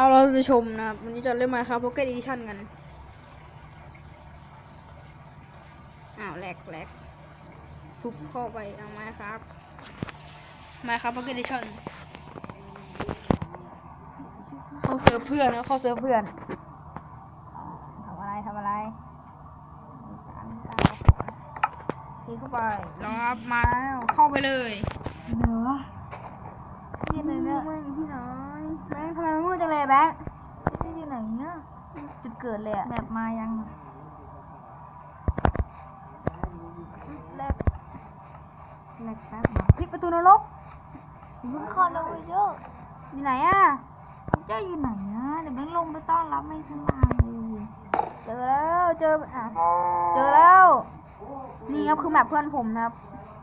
เอาเราจะชมนะครับ วันนี้จะเล่นมาครับ Pocket Edition กัน อ้าวแหลกแหลกฟุบเข้าไปเอาไม้ครับ มาครับ Pocket Edition เข้าเซิร์ฟเพื่อนนะเข้าเซิร์ฟเพื่อนทำอะไรทำอะไรสามเข้าไปรอครับมาแล้วเข้าไปเลย เหนือที่ไหนเนี่ย แบงค์ที่ไหนแบงค์ทำไมมันมืดจังเลยแบงค์ ที่อยู่ไหนเนี่ย จุด เกิดเลยอะแบบมายังแรกแหลกแป๊บมาพลิกประตูนรกมึงเข้าแล้วเยอะอยู่ไหนอะเจ้าอยู่ไหนนะเดี๋ยวแบงค์ลงไปต้อนรับไม่ข้างล่างเลยเจอแล้วเจออะเจอแล้ว นี่ครับคือแมปเพื่อนผมนะครับ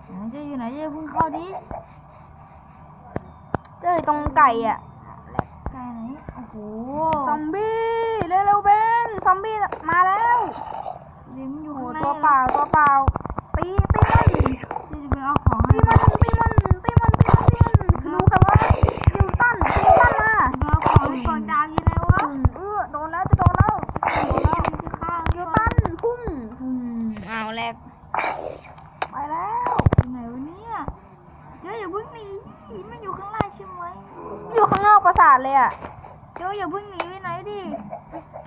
ไหนเจ้าอยู่ไหนเจ้าเพิ่งเข้าดิเจออยู่ตรงไก่อะไกลไหนโอ้โหซอมบี้เร็วๆเบง ซอมบี้มาแล้วเดี๋ยวมันอยู่โอ้โหข้างในตัวเปล่าตัวเปล่าตีตีมันเจ้าจะไปเอาของให้ตีมันตีมันตีมันตีมันตีมันดูครับว่าคิวตันคิวตันมาจะไปเอาของให้ก่อนดาวอยู่ไหนวะอืมเออโดนแล้วจะโดนแล้วโอ้ยจะฆ่าคิวตันพุ่งอืมอ้าวแรกไปแล้วอยู่ไหนวะเนี่ยเจ้าอย่าเพิ่งหนีดิมันอยู่ข้างล่างใช่ไหมอยู่ข้างนอกปราสาทเลยอะเจ้าอย่าเพิ่งหนีไปไหนดิ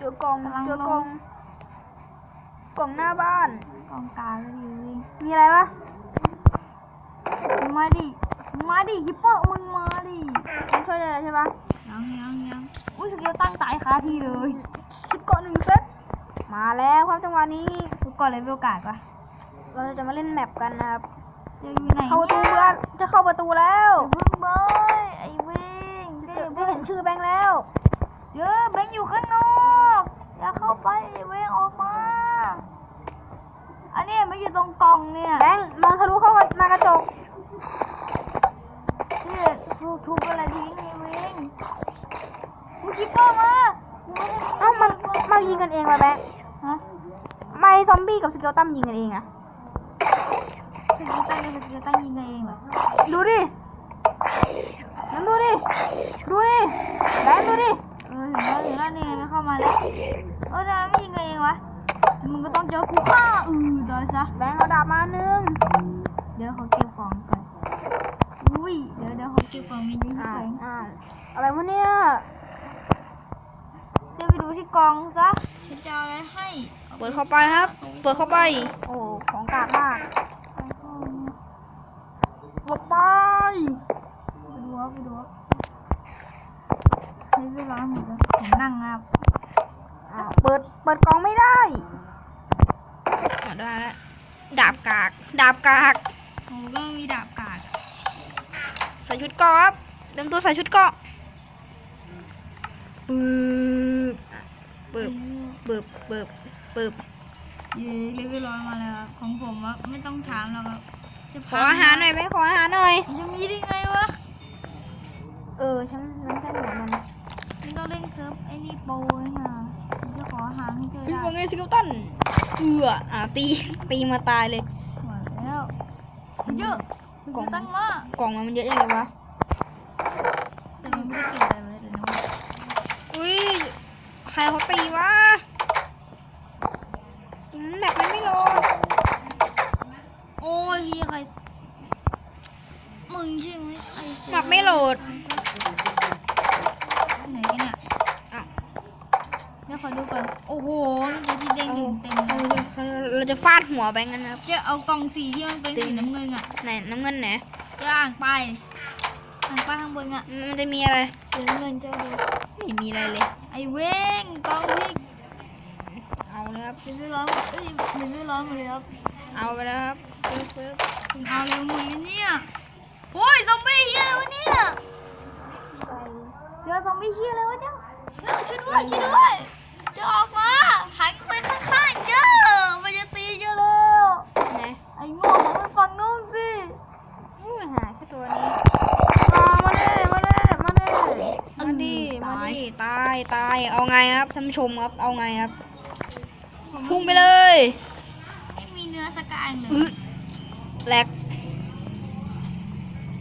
เจอกล่องกำลังเจอกล่องลงกล่องหน้าบ้าน กองกลางเลยดิมีอะไรปะมึงมาดิมึงมาดิฮิปโปมึงมาดิต้องช่วยอะไรใช่ปะยังยังยังอุ้ยสเกลตั้งตายคาที่เลยชุดเกาะหนึ่งเซตมาแล้วครับจังหวะนี้ทุกคนเลยมีโอกาสปะเราจะมาเล่นแมปกันนะครับเจะอยู่ไหนเข้าประตูเนี่ยเพื่อนจะเข้าประตูแล้วอย่าเพิ่งเบยไอ้เว้งเดี๋ยวจะเห็นชื่อแบงค์แล้วเดี๋ยวแบงค์อยู่ข้างนอก อย่าเข้าไปไอ้เว้งออกมา อันเนี้ยมันอยู่ตรงกล่องเนี่ยแบงค์มองทะลุเข้ามากระจกที่ทุบทุบอะไรทิ้งไอ้เว้งมึงคิดก็มามึงไม่ได้เอ้ามันมายิงกันเองวะแบงค์ฮะไม่ซอมบี้กับสเกลตัมยิงกันเองอะสเกลตั้งกับสเกลตั้งยิงกันเองเหรอดูดินั่นดูดิ ดูดิแบงค์ดูดิ เออเห็นแล้วเห็นแล้วนี่ไงมันเข้ามาแล้ว เออทำไมไม่ยิงกันเองวะ มึงก็ต้องเจอกูฆ่าอือตายซะ แบงค์เอาดาบมาหนึ่งเดี๋ยวเขาเก็บของก่อนอุ้ย เดี๋ยวเดี๋ยวเขาเก็บของมีนี่อ้วไปอ้าอะไรวะเนี่ยเดี๋ยวไปดูที่กองซะ ฉันจะเอาอะไรให้เปิดเข้าไปครับ เปิดเข้าไป โอ้ของกากมากเปิดไปไปดูครับไปดูครับนี่ไปร้านหมดเลยผมนั่งครับอ่า เปิด เปิดกล่องไม่ได้อ่าได้แล้วดาบกาก ดาบกากผมก็มีดาบกาดใส่ชุดเกราะครับเต็มตัวใส่ชุดเกราะปึ๊บอะปึ๊บปึ๊บปึ๊บปึ๊บเย้เลเวลร้อยมาแล้วครับของผมว่าไม่ต้องถามแล้วครับจะขออาหารหน่อยไหมขออาหารหน่อยมันจะมีได้ไงวะเออฉันฉันฉันหัวมัน มันต้องเล่นเซิร์ฟไอ้นี่โปรนี่นะมันจะ ขออาหารให้เจอคือได้ว่าไงสกิลตันเอืออ่าตีตีมาตายเลยหมดแล้วมันเยอะมันกล่องตั้งมากกล่องมันเยอะยังไงวะแต่มันไม่ได้เก็บอะไรไว้เลยนะอุ้ยใครเขาตีวะอืมแบบมันไม่โหลดโอ้ยเฮียใครมึงใช่ไหมไอ้แบบไม่โหลด ไหนกันเนี่ย อ้าว เดี๋ยวขอดูก่อน โอ้โหมันจะที่เด้งถึงเต็มเลย เรา จะฟาดหัวแบงค์กันนะครับจะเอากล่องสีที่มันเป็นสีน้ำเงินอะไหนน้ำเงินไหนจะอ่างป้ายอ่างป้ายข้างบนอะมันจะมีอะไรสีน้ำเงินเจ้าเดียวไม่มีอะไรเลย ไอ้เว้งกองพริกเอาเลยครับเดี๋ยวไม่ร้อนเอ้ยเดี๋ยวไม่ร้อนหมดเลยครับเอาไปแล้วครับปึ๊บปึ๊บคุณเอาเร็วหมดเลยเนี่ยโอ้ยซอมบี้เฮียอะไรวะเนี่ยเจอซอมบี้เฮียอะไรวะเจ้าเอ้าช่วยด้วยช่วยด้วยเจะออกมาหันไปข้างๆเจ้ามันจะตีเจ้าแล้ว ไหน ไอ้โง่หันไปฝั่งนู้นสิ อุ้ยหาแค่ตัวนี้มามาเลยมาเลยมาเลยมาดิมาดิตายตาย เอาไงครับท่านผู้ชมครับ เอาไงครับ พุ่งไปเลยไม่มีเนื้อสกายเลอื้ยอแหลก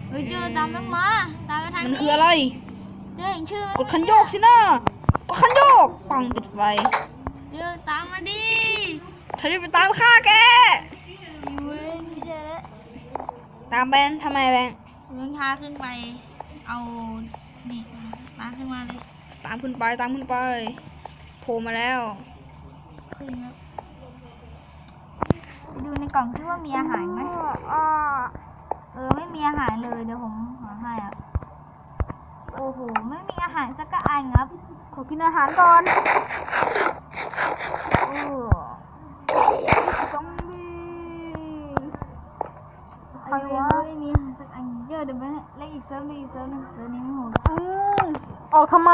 เฮ้ยเจอตามแม่งมาตามไปทางมันนี้คืออะไรตเจอเห็นชื่อไหมกดคันโยกสินะกดคันโยก ปังปิดไฟเจอตามมาดิฉันจะไปตามฆ่าแก อยู่เองเจอแล้วตามแบนทำไมแบนเมืองพาขึ้นไป เอานี่พาขึ้นมาเลย ตามขึ้นไปตามขึ้นไปโผล่มาแล้วขึ้นครับไปดูในกล่องซิว่ามีอาหารไหมเออไม่มีอาหารเลยเดี๋ยวผมหาให้ครับโอ้โหไม่มีอาหารสักอันครับ ขอกินอาหารก่อนโอ้ซอมบี้ใครไอ้เววะ เยอะเดี๋ยวไปเล่นอีกเซิร์ฟหนึงอีกเซิร์ฟหนึงเซิร์ฟนี้ไม่โหดอืมออกทำไม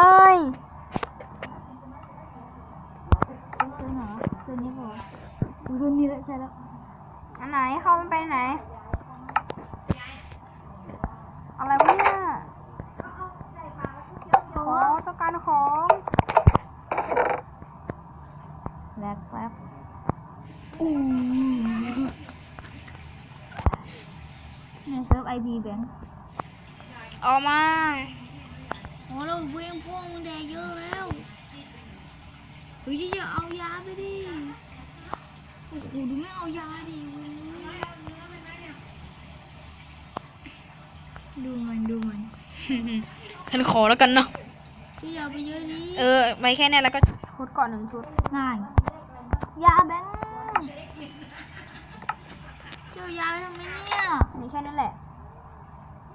เซิร์ฟไหนวะเซิร์ฟนี้เปล่าวะเซิร์ฟนี้แหละใช่แล้วอันไหนเข้ามันไปไหน อะไรวะเนี่ยของต้องการของแลกแป๊บอู้ในเซิร์ฟ ไอพีแบงค์ออกมาโอ้เราเวงพวกมึงแดงเยอะแล้วเฮ้ยอย่าเอายาไปดิโอ้โหดูไม่เอายาดิเว้ยดูมันดูมันฉันขอแล้วกันเนาะที่เอาไปเยอะนี้เออไปแค่เนี้ยแล้วก็ชุดก่อนหนึ่งชุดง่ายยาแบงค์เจ้ายาไปทำไมเนี่ย มีแค่นั้นแหละ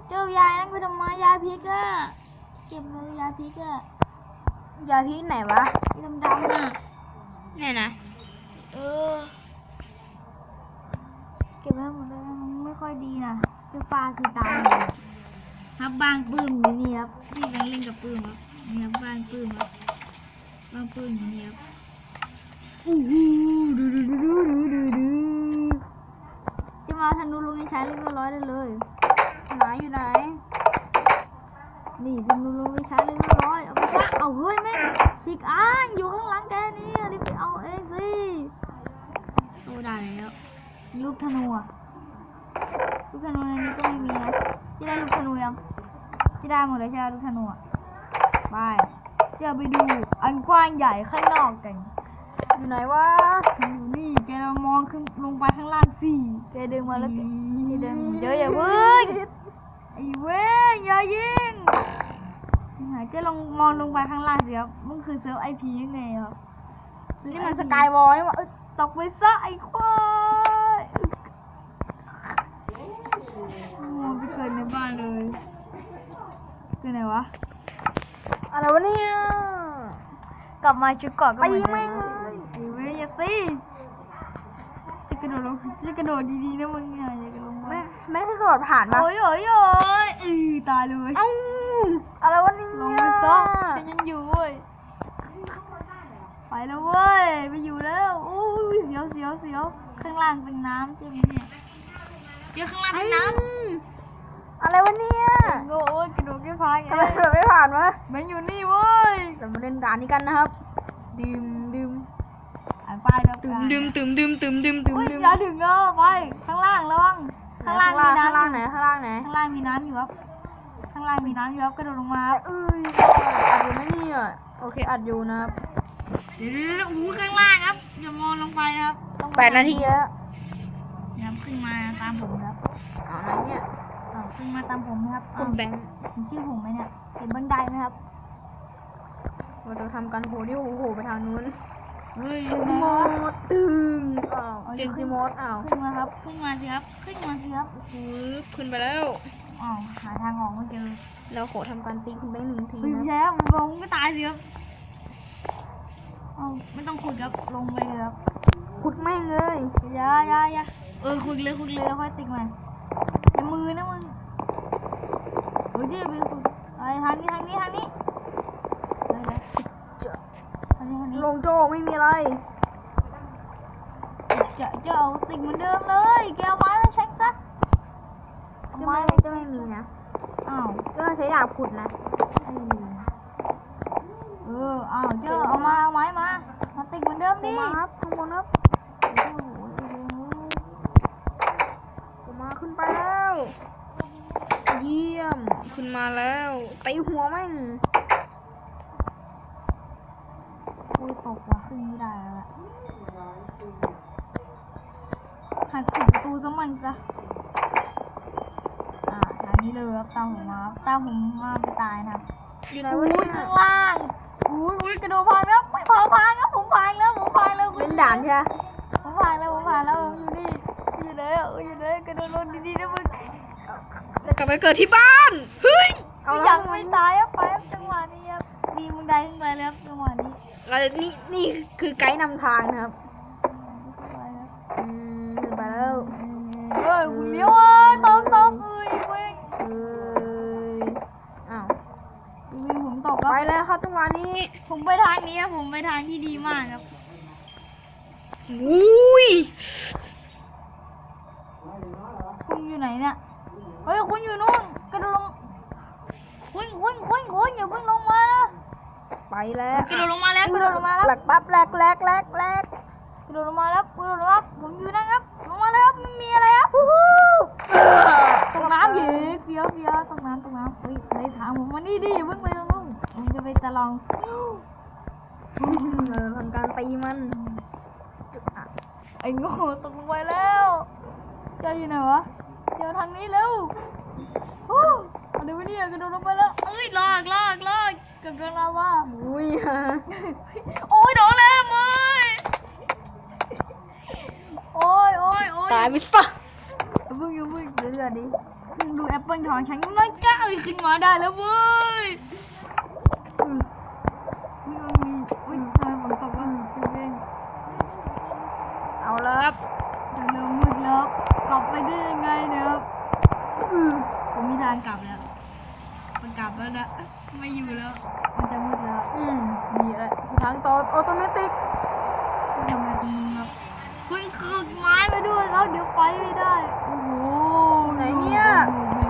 เจ้ายานั่นไปทำ ไมยาพิษอะเก็บเลยยาพิษอะยาพิษไหนวะที่ดำๆน่ะเนี่ยนะ เออ เก็บไว้หมดเลยนะมันไม่ค่อยดีนะคือปลาคือตายเลยครับบางปื้มอยู่นี่ครับที่แบงค์เล่นกับปื้มครับนี่ครับบางปื้มครับบางปื้มอยู่นี่ครับอู้หูดูดูดูดูดูดูดูจะมาเอาธนูลงในใช้เรียบร้อยได้เลยไหนอยู่ไหน นี่ธนูลงในใช้เรียบร้อยเอาไปซะเอาเฮ้ยแม่งผิกอ้างอยู่ข้างหลังแกนี่รีบไปเอาเองสิโอ้ได้แล้วลูกธนูอะลูกธนูในนี้ก็ไม่มีนะที่ได้ลูกธนูยังที่ได้หมดเลยใช่ไหมลูกธนูอะไปเดี๋ยวไปดูอันกว้างใหญ่ข้างนอกกันอยู่ไหนวะอยู่นี่แกมองขึ้นลงไปข้างล่างสิแกดึงมาแล้วแกแกดึงเดี๋ยวอย่าเพิ่งไอ้เว้ยอย่ายิงหาเจะลองมองลงไปข้างล่างสิครับมันคือเซิร์ฟไอพียังไงครับนี่มันสกายวอลนี่วะเอ้ยตกไปซะไอ้ควายโอ้ไปเกิดในบ้านเลยเกิดไหนวะ อะไรวะเนี่ย กลับมาชุดเกาะก็ตีเหมือนเดิแม่งมเลยไอ้เว้ยอย่าตีจะกระโดดลงจะกระโดดดีๆนะมึงเนี่ยอย่ากระโดด ลงมาแม่แม่ถ้าเกิดผ่านมาโอ้ยโอ้ยโอ้ยอือตายเลยเอ้าอะไรวะเนี่ยลงไปซะฉันยังอยู่เว้ยไปแล้วเว้ยไปอยู่แล้วโอ้ยเสียวเสียวเสียวข้างล่างเป็นน้ำใช่ไหมเนี่ยเจอข้างล่างเป็นน้อืมอะไรวะเนี่ยำโอ้ยกระโดดแค่พายไงทำไมเราไม่ผ่านวะแมันอยู่นี่เว้ยเรามาเล่นด่านนี้กันนะครับดื่มดื่มอ่านป้ายแล้วดื่มดื่มดื่มดื่มดื่มดื่มดื่มอุ้ยดื่มอย่าถึงเออไปข้างล่างระวัง ข้างล่างมีข้างล่างน้ำไหนข้างล่างไหนข้างล่างมีน้ำอยู่ครับ ข้างล่างมีน้ำอยู่ครับกระโดดลงมาครับเอ้ยอัดอยู่ไหมเนี่ยโอเคอัดอยู่นะครับเดี๋ยวๆๆโอ้โหข้างล่างครับ อย่ามองลงไปนะครับต้องแปดนาทีแล้วนะครับขึ้นมาตามผมครับเอาไหนเนี่ยอ้าวขึ้นมาตามผมนะครับคุอ้าวณแบงค์เห็นชื่อผมไหมเนี่ยเห็นบันไดไหมครับ เราจะทำการโผล่ที่โอ้โหไปทางนู้น เฮ้ยโมดตึงอ้าวเอาเจนขึ้ซินโมดอ้าวขึ้นมาครับ ขึ้นมาสิครับ ขึ้นมาสิครับฟื้นขึ้นไปแล้ว อ้าว หาทางออกไม่เจอ เราขอทำการตีคุณแบงค์หนึ่งทีเฮ้ยนะแชมป์ผมก็ตายสิครับอ้าวไม่ต้องขุดครับ ลงไปเลยครับ ขุดแม่งเลยอย่าอย่าอย่าเออคุยเลยคุยเลยแล้วค่อยติ๊กมันอย่ามือนะมึงโอ้ยเจ๊ไปคุยไอ้ทางนี้ทางนี้ทางนี้เดี๋ยวเดี๋ยวทา งนี้ทางนี้ลงโจไม่มีอะไร จะจะเอาติ๊กเหมือนเดิมเลยแกเอาไม้มาเช็คซะเอาจะไม้ไม่มาจะไม่มีนะ อ้าวจะใช้ดาบขุดนะไอ้เออ อ้าวเจ้าเอามาเอาไม้มา มาติ๊กเหมือนเดิมลดิงมาครับข้างบนครับโอ้โหไอ้เรื่องนี้ลงมาขึ้นไปแล้ว เยี่ยม ขึ้นมาแล้วตีหัวแม่ง ขึ้นไม่ได้แล้วล่ะหักปิดประตูซะมันซะอ่าทางนี้เลยครับตามผมมาครับตามผมมาไปตายนะครับอยู่ไหนอุ้วะยเนี่ยข้างล่างอุ้ยอุ้ยกระโดดพังแล้วไม่พังพังครับผมพังแล้วผมพังแล้วเป็นด่านใช่ไหมผมพังแล้วผมพังแล้วผมอยู่นี่อยู่ไหนอะอยู่ไหนกระโดดลงดีๆนะมึงกลับไปเกิดที่บ้าน เฮ้ยไม่อยากไม่ตายอะไปครับจังหวะนี้ครับดีมึงได้ขึ้นไปแล้วครับจังหวะ นี้เรานี่นี่คือไกด์นำทางนะครับไปครับอืมไปแล้วเอ้ยคุณเลี้ยวอะตกตกเอ้ยเว้ยเอ้ยอ้าวอุ้ยผมตกคไปรับแล้วครับจังหวะนี้ผมไปทางนี้ครับผมไปทางที่ดีมากครับอุ้ยคุณอยู่ไหนเนี่ยเฮ้ยคุณอยู่นู่นกระโดดลงคุณคุณคุณคุณอย่าเพิ่งลงมานะไปแล้วกระโดดลงมา มาแล้วแหลกปั๊บแหลกแหลกแหลกแหลกกระโดดลงมาแล้วกระโดดลงมาผมอยู่นะครับลงมาแล้วครับไม่มีอะไรครับฮู้ตกน้ำเย้เฟี้ยวเฟี้ยวตกน้ำตกน้ำเฮ้ยไปทางผมมานี่ดิอย่าเพิ่งไปตรงนู้นผมจะไปตะลองเออทำการตีมันไอ้โง่ตกลงไปแล้วเจออยู่ไหนวะเจอทางนี้แล้วฮู้เอาเดี๋ยววันนี้กระโดดลงไปแล้วเอ้ยลากลากลาก เกับโดนลาวาอุ้ยโอ้ยโดนแล้วมึยโอ้ยโอ้ยโอ้ยตายไปซะอย่าเพิ่งอย่าเพิ่งเดี๋ยวเดี๋ยวดิดูแอปเปิลทองฉันน้อยจ้าเอ้ยขึ้นมาได้แล้วเว้ยอืมนี่มันมีอุ้ยทำไมฝนตกอะคุณเองเอาแล้วครับเดี๋ยวเริ่มมืดแล้วกลับไปได้ยังไงเนี่ยครับอืมผมมีทางกลับแล้ว มันกลับแล้วนะ ไม่อยู่แล้ว มันจะมืดแล้ว อืมดีแหละทางต่อออโตเมติกคุณทำอะไรตรงนี้ครับคุณคือไม้ไปด้วยแล้วเดี๋ยวไปไม่ได้ โอ้โห ไหนเนี่ยโอ้โหเจ้าอยู่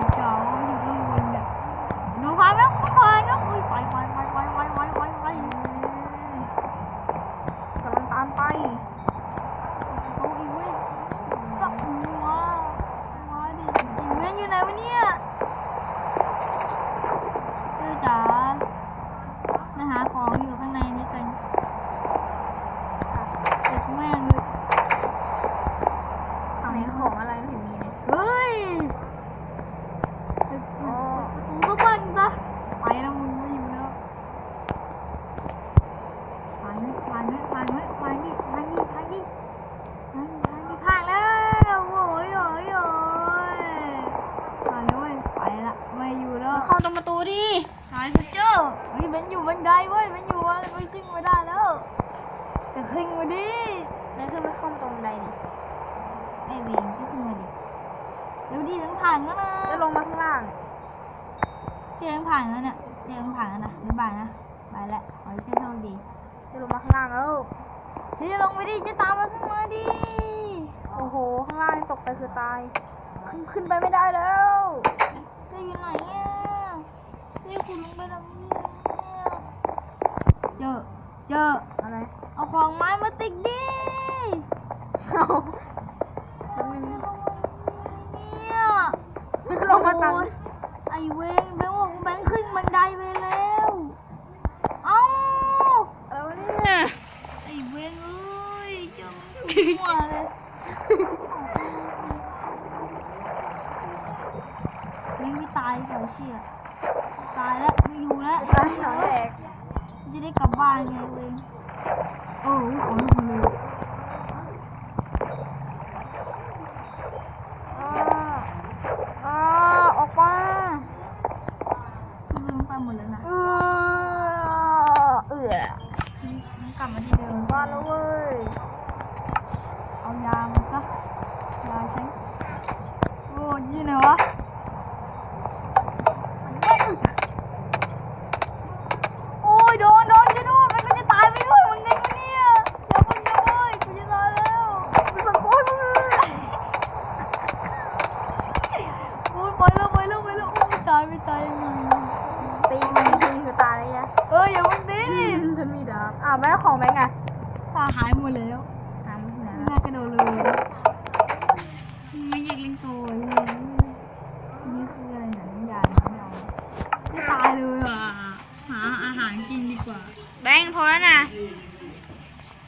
ผ่านแล้วเนี่ยเตียงผ่านแล้วนะบ๊ายบายนะไปแล้วขอให้เจ้าโชคดีจะลงมาข้างล่างแล้วเฮ้ยลงไปดิจะตามมาขึ้นมาดิโอ้โห ข้างล่างนี่ตกไปคือตาย ขึ้นขึ้นไปไม่ได้แล้วจะอยู่ไหนอะนี่คุณลงไปทำนี่เนี่ยเจอเจออะไรเอาของไม้มาติดดิเอาแล้วมันเนี่ยไม่ลงมาตังโอ้ยไอเวงแบันไดไปแล้ว เอ้าแล้วเนี่ย ไอเวงเอ้ยเจมันถูกหัวเลยยังไม่ตายเดี๋ยวเชี่ยตายแล้วไม่อยู่แล้วตายหนอนแดกจะได้กลับบ้านไงเวงโอ้ยขอลูกเลย